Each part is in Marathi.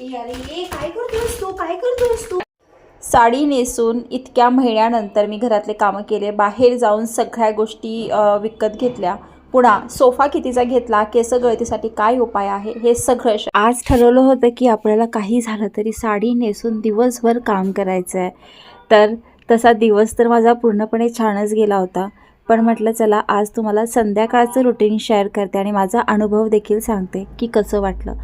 अरे काय करतोस तू? काय करतोस तू? साडी नेसून इतक्या महिन्यानंतर मी घरातले कामं केले. बाहेर जाऊन सगळ्या गोष्टी विकत घेतल्या. पुन्हा सोफा कितीचा घेतला? केस गळतीसाठी काय उपाय आहे? हे सगळं श- आज ठरवलं होतं की आपल्याला काही झालं तरी साडी नेसून दिवसभर काम करायचं आहे तर तसा दिवस तर माझा पूर्णपणे छानच गेला होता. पण म्हटलं चला आज तुम्हाला संध्याकाळचं रुटीन शेअर करते आणि माझा अनुभव देखील सांगते की कसं वाटलं.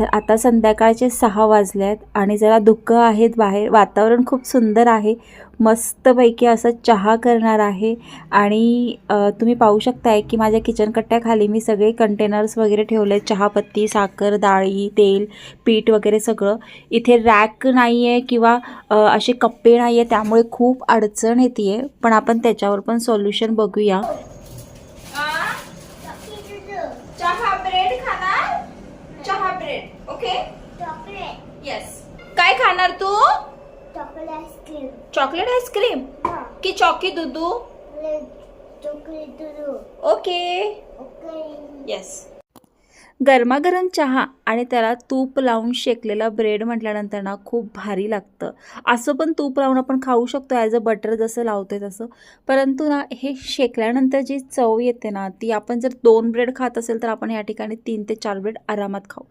तर आता संध्याकाळचे सहा वाजले आहेत आणि जरा धुकं आहेत बाहेर वातावरण खूप सुंदर आहे. मस्तपैकी असं चहा करणार आहे आणि तुम्ही पाहू शकताय की माझ्या किचन कट्ट्याखाली मी सगळे कंटेनर्स वगैरे ठेवले आहेत. चहापत्ती साखर डाळी तेल पीठ वगैरे सगळं. इथे रॅक नाही आहे किंवा असे कप्पे नाही आहे त्यामुळे खूप अडचण येते आहे पण आपण त्याच्यावर पण सोल्युशन बघूया चहा ब्रेड खाणार चहा ब्रेड ओके चॉकलेट येस काय खाणार तू? Chocolate ice cream chocolate ice cream हा. की चॉकी दुधू चॉकलेट दुधू ओके ओके येस गरमागरम चहा आणि त्याला तूप लावून शेकलेला ब्रेड म्हटल्यानंतर ना खूप भारी लागतं. असं पण तूप लावून आपण खाऊ शकतो ॲज अ बटर जसं लावतोय तसं. परंतु ना हे शेकल्यानंतर जी चव येते ना ती आपण जर दोन ब्रेड खात असेल तर आपण या ठिकाणी तीन ते चार ब्रेड आरामात खाऊ.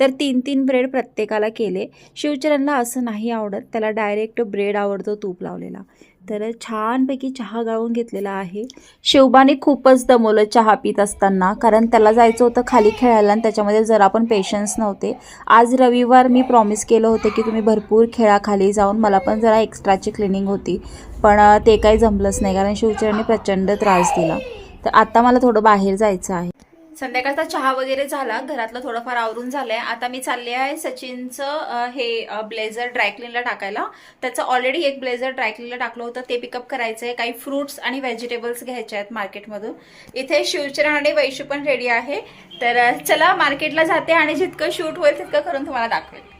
तर तीन तीन ब्रेड प्रत्येकाला केले. शिवचरणला असं नाही आवडत. त्याला डायरेक्ट ब्रेड आवडतो तूप लावलेला. तर छानपैकी चहा गाळून घेतलेला आहे. शिवबाने खूपच दमवलं चहा पित असताना कारण त्याला जायचं होतं खाली खेळायला आणि त्याच्यामध्ये जरा पण पेशन्स नव्हते. आज रविवार मी प्रॉमिस केलं होतं की तुम्ही भरपूर खेळा खाली जाऊन मला पण जरा एक्स्ट्राची क्लिनिंग होती. पण ते काही जमलंच नाही कारण शिवचरणी प्रचंड त्रास दिला. तर आता मला थोडं बाहेर जायचं आहे. संध्याकाळचा चहा वगैरे झाला घरातलं थोडंफार आवरून झालंय. आता मी चालले आहे सचिनचं हे ब्लेझर ड्रायक्लीनला टाकायला. त्याचं ऑलरेडी एक ब्लेझर ड्रायक्लीनला टाकलं होतं. ते पिकअप करायचं आहे काही फ्रुट्स आणि व्हेजिटेबल्स घ्यायचे आहेत मार्केटमधून इथे शिवचरण आणि वैशू पण रेडी आहे. तर चला मार्केटला जाते आणि जितकं शूट होईल तितकं करून तुम्हाला दाखवेल.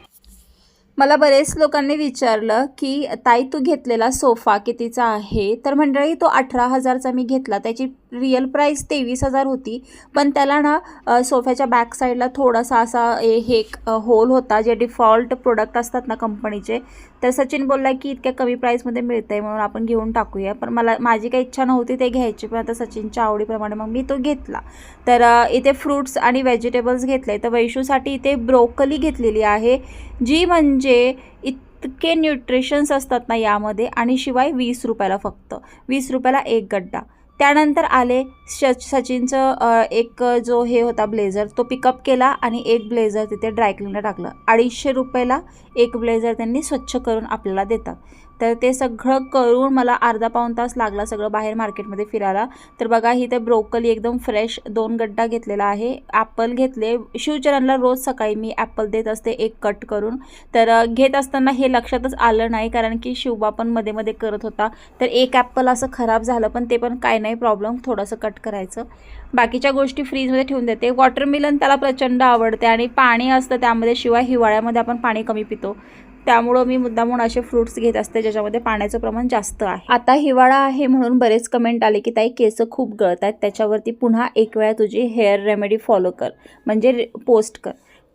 मला बरेच लोकांनी विचारलं की ताई तू घेतलेला सोफा कितीचा आहे? तर मंडळी तो अठरा हजारचा मी घेतला. त्याची रिअल प्राईस तेवीस हजार होती. पण त्याला ना सोफ्याच्या बॅक साईडला थोडासा असा ए- हे एक, होल होता जे डिफॉल्ट प्रोडक्ट असतात ना कंपनीचे तर सचिन बोलला की इतक्या कमी प्राईसमध्ये मिळतं आहे म्हणून आपण घेऊन टाकूया. पण मला माझी काही इच्छा नव्हती ते घ्यायची पण आता सचिनच्या आवडीप्रमाणे मग मी तो घेतला. तर इथे फ्रूट्स आणि व्हेजिटेबल्स घेतले तर वैशूसाठी इथे ब्रोकली घेतलेली आहे जी म्हणजे इतके न्यूट्रिशन्स असतात ना यामध्ये आणि शिवाय वीस रुपयाला फक्त. वीस रुपयाला एक गड्डा. त्यानंतर आले श सचिनचं एक जो हे होता ब्लेझर तो पिकअप केला आणि एक ब्लेझर तिथे ड्रायक्लिनला टाकलं. अडीचशे रुपयाला एक ब्लेझर त्यांनी स्वच्छ करून आपल्याला देतात. तर ते सगळं करून मला अर्धा पाऊण तास लागला सगळं बाहेर मार्केटमध्ये फिरायला. तर बघा ही ते ब्रोकली एकदम फ्रेश दोन गड्डा घेतलेला आहे. ॲपल घेतले. शिवचरणला रोज सकाळी मी ॲपल देत असते एक कट करून. तर घेत असताना हे लक्षातच आलं नाही कारण की शिवबा पण मध्ये मध्ये करत होता. तर एक ॲपल असं खराब झालं पण ते पण काय नाही प्रॉब्लेम. थोडंसं कट करायचं. बाकीच्या गोष्टी फ्रीजमध्ये ठेवून देते. वॉटरमिलन त्याला प्रचंड आवडते आणि पाणी असतं त्यामध्ये शिवाय हिवाळ्यामध्ये आपण पाणी कमी पितो. त्यामुळं मी मुद्दामून असे फ्रुट्स घेत असते ज्याच्यामध्ये पाण्याचं प्रमाण जास्त आहे. आता हिवाळा आहे म्हणून बरेच कमेंट आले की ताई केस खूप गळत आहेत. त्याच्यावरती पुन्हा एक वेळा तुझी हेअर रेमेडी फॉलो कर. म्हणजे पोस्ट कर.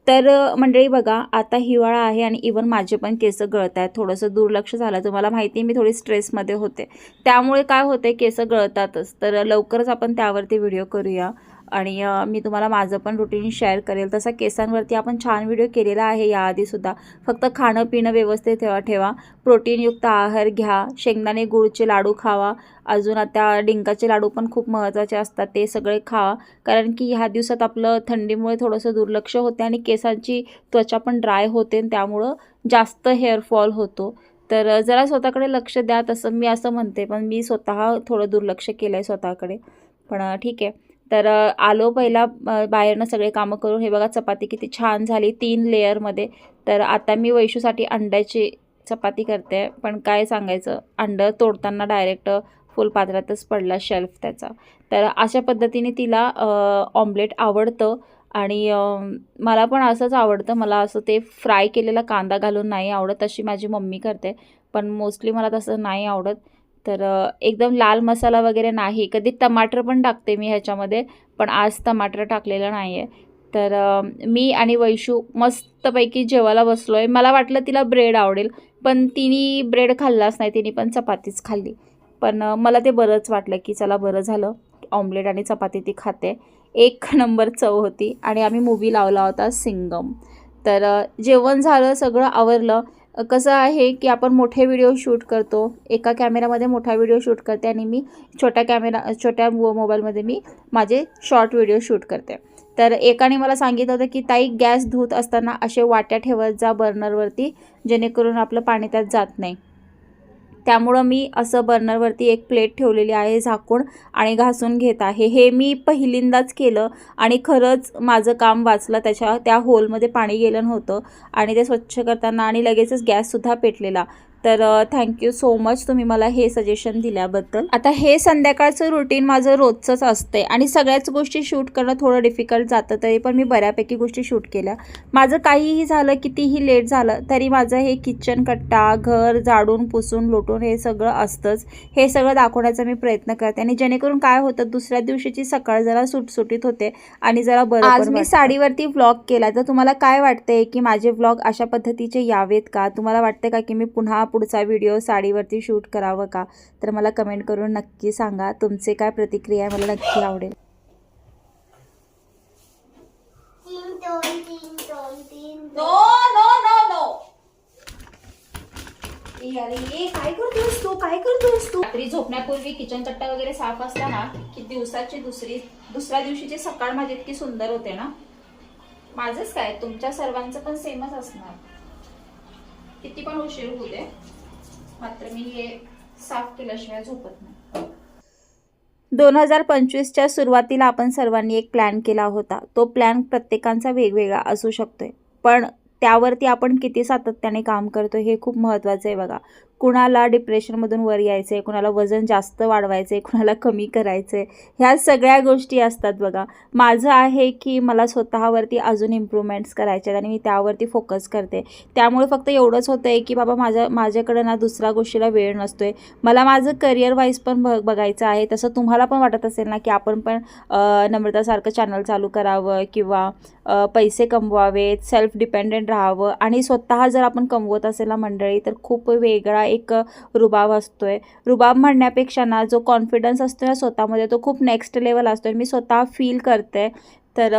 तर मंडळी बघा आता हिवाळा आहे आणि इवन माझे पण केस गळत आहेत. थोडंसं दुर्लक्ष झालं तुम्हाला माहिती आहे मी थोडी स्ट्रेसमध्ये होते. त्यामुळे काय होते केस गळतातच. तर लवकरच आपण त्यावरती व्हिडिओ करूया. आणि मी तुम्हाला माझं पण रुटीन शेअर करेल. तसा केसांवरती आपण छान व्हिडिओ केलेला आहे याआधीसुद्धा फक्त खाणं पिणं व्यवस्थित ठेवा ठेवा. प्रोटीनयुक्त आहार घ्या. शेंगदाणे गुळचे लाडू खावा. अजून आता डिंकाचे लाडू पण खूप महत्त्वाचे असतात. ते सगळे खावा कारण की ह्या दिवसात आपलं थंडीमुळे थोडंसं दुर्लक्ष होते आणि केसांची त्वचा पण ड्राय होते आणि त्यामुळं जास्त हेअरफॉल होतो. तर जरा स्वतःकडे लक्ष द्या. तसं मी असं म्हणते. पण मी स्वतः थोडं दुर्लक्ष केलं आहे स्वतःकडे. पण ठीक आहे. तर आलो पहिला बाहेरनं सगळे कामं करून हे बघा चपाती किती छान झाली तीन लेअरमध्ये तर आता मी वैशूसाठी अंड्याची चपाती करते. पण काय सांगायचं अंडं तोडताना डायरेक्ट फुल पात्रातच पडला शेल्फ त्याचा. तर अशा पद्धतीने तिला ऑमलेट आवडतं. आणि मला पण असंच आवडतं. मला असं ते फ्राय केलेला कांदा घालून नाही आवडत तशी माझी मम्मी करते. पण मोस्टली मला तसं नाही आवडत. तर एकदम लाल मसाला वगैरे नाही. कधी टमाटर पण टाकते मी ह्याच्यामध्ये पण आज टमाटर टाकलेलं नाही आहे तर मी आणि वैशू मस्तपैकी जेवायला बसलो आहे मला वाटलं तिला ब्रेड आवडेल पण तिने ब्रेड खाल्लाच नाही. तिने पण चपातीच खाल्ली. पण मला ते बरंच वाटलं की चला बरं झालं. ऑमलेट आणि चपाती ती खाते. एक नंबर चव होती. आणि आम्ही मूवी लावला होता सिंगम. तर जेवण झालं सगळं आवरलं. कसं आहे की आपण मोठे व्हिडिओ शूट करतो एका कॅमेरामध्ये मोठा व्हिडिओ शूट करते आणि मी छोट्या कॅमेरा छोट्या मो मोबाईलमध्ये मी माझे शॉर्ट व्हिडिओ शूट करते. तर एकाने मला सांगितलं होतं की ताई गॅस धुत असताना असे वाट्या ठेवत जा बर्नरवरती जेणेकरून आपलं पाणी त्यात जात नाही. त्यामुळं मी असं बर्नरवरती एक प्लेट ठेवलेली आहे झाकून आणि घासून घेत आहे. हे मी पहिल्यांदाच केलं आणि खरंच माझं काम वाचलं. त्याच्या त्या होलमध्ये पाणी गेलं नव्हतं आणि ते स्वच्छ करताना आणि लगेचच गॅससुद्धा पेटलेला. तर थँक्यू सो मच तुम्ही मला हे सजेशन दिल्याबद्दल. आता हे संध्याकाळचं रुटीन माझं रोजचंच असते आणि सगळ्याच गोष्टी शूट करणं थोडं डिफिकल्ट जातं तरी पण मी बऱ्यापैकी गोष्टी शूट केल्या. माझं काहीही झालं कितीही लेट झालं तरी माझं हे किचन कट्टा घर झाडून पुसून लोटून हे सगळं असतंच. हे सगळं दाखवण्याचा मी प्रयत्न करते आणि जेणेकरून काय होतं दुसऱ्या दिवशीची सकाळ जरा सुटसुटीत होते आणि जरा बरं आज मी साडीवरती व्लॉग केला. तर तुम्हाला काय वाटतंय की माझे व्लॉग अशा पद्धतीचे यावेत का? तुम्हाला वाटतं का की मी पुन्हा पुढचा व्हिडिओ साडीवरती शूट करावं का? तर मला कमेंट करून नक्की सांगा. तुमचे काय प्रतिक्रिया आहे मला नक्की आवडेल. काय करतोस तू? काय करतोस तू? रात्री झोपण्यापूर्वी किचन चट्टा वगैरे साफ असताना की दिवसाची दुसरी दुसऱ्या दिवशीची सकाळ माझी इतकी सुंदर होते ना? माझंच काय तुमच्या सर्वांचं पण सेमच असणार. किती पण उशीर होऊ दे मात्र मी हे साफ केल्याशिवाय झोपत नाही. दोन हजार पंचवीसच्या सुरुवातीला आपण सर्वांनी एक प्लॅन केला होता. तो प्लॅन प्रत्येकांचा वेगवेगळा असू शकतोय. पण त्यावरती आपण किती सातत्याने काम करतो हे खूप महत्त्वाचं आहे बघा. कुणाला डिप्रेशनमधून वर यायचं आहे कुणाला वजन जास्त वाढवायचं आहे कुणाला कमी करायचं आहे ह्या सगळ्या गोष्टी असतात बघा. माझं आहे की मला स्वतःवरती अजून इम्प्रूव्हमेंट्स करायचे आहेत आणि मी त्यावरती फोकस करते. त्यामुळे फक्त एवढंच होतं आहे की बाबा माझ्या माझ्याकडे ना दुसऱ्या गोष्टीला वेळ नसतो आहे मला माझं करिअर वाईज पण बघ बघायचं आहे. तसं तुम्हाला पण वाटत असेल ना की आपण पण नम्रतासारखं चॅनल चालू करावं किंवा पैसे कमवावेत सेल्फ डिपेंडेंट राहावं. आणि स्वतः जर आपण कमवत असेल ना मंडळी तर खूप वेगळा एक रुबाब असतो आहे रुबाब म्हणण्यापेक्षा ना जो कॉन्फिडन्स असतो ना स्वतःमध्ये तो खूप नेक्स्ट लेवल असतो आहे मी स्वतः फील करते. तर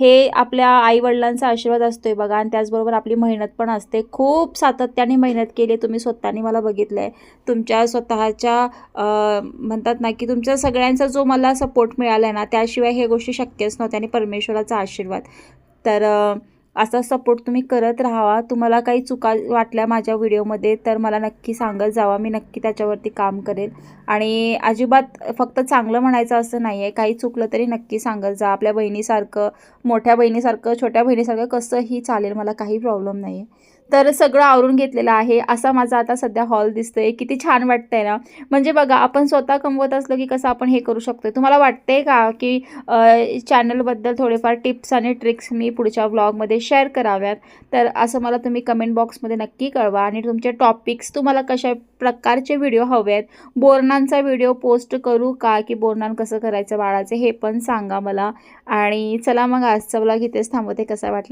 हे आपल्या आईवडिलांचा आशीर्वाद असतो आहे बघा. आणि त्याचबरोबर आपली मेहनत पण असते. खूप सातत्याने मेहनत केली आहे तुम्ही स्वतःने मला बघितलं आहे तुमच्या स्वतःच्या म्हणतात ना की तुमच्या सगळ्यांचा जो मला सपोर्ट मिळाला आहे ना त्याशिवाय हे गोष्टी शक्यच नव्हत्या आणि परमेश्वराचा आशीर्वाद. तर असा सपोर्ट तुम्ही करत राहावा. तुम्हाला काही चुका वाटल्या माझ्या व्हिडिओमध्ये तर मला नक्की सांगत जावा. मी नक्की त्याच्यावरती काम करेल आणि अजिबात फक्त चांगलं म्हणायचं असं नाही आहे काही चुकलं तरी नक्की सांगत जा. आपल्या बहिणीसारखं मोठ्या बहिणीसारखं छोट्या बहिणीसारखं कसंही चालेल. मला काही प्रॉब्लेम नाही आहे तर सगळं आवरून घेतलेलं आहे. असा माझा आता सध्या हॉल दिसतोय. किती छान वाटतंय ना. म्हणजे बघा आपण स्वतः कमवत असलो की कसं आपण हे करू शकतो तुम्हाला वाटतंय का की चॅनलबद्दल थोडेफार टिप्स आणि ट्रिक्स मी पुढच्या व्लॉगमध्ये शेअर कराव्यात? तर असं मला तुम्ही कमेंट बॉक्समध्ये नक्की कळवा आणि तुमचे टॉपिक्स तुम्हाला कशा प्रकारचे व्हिडिओ हवे आहेत बोरणांचा व्हिडिओ पोस्ट करू का की बोरणान कसं करायचं बाळाचे हे पण सांगा मला. आणि चला मग आजचा ब्लॉग इथेच थांबवते. कसा वाटलं?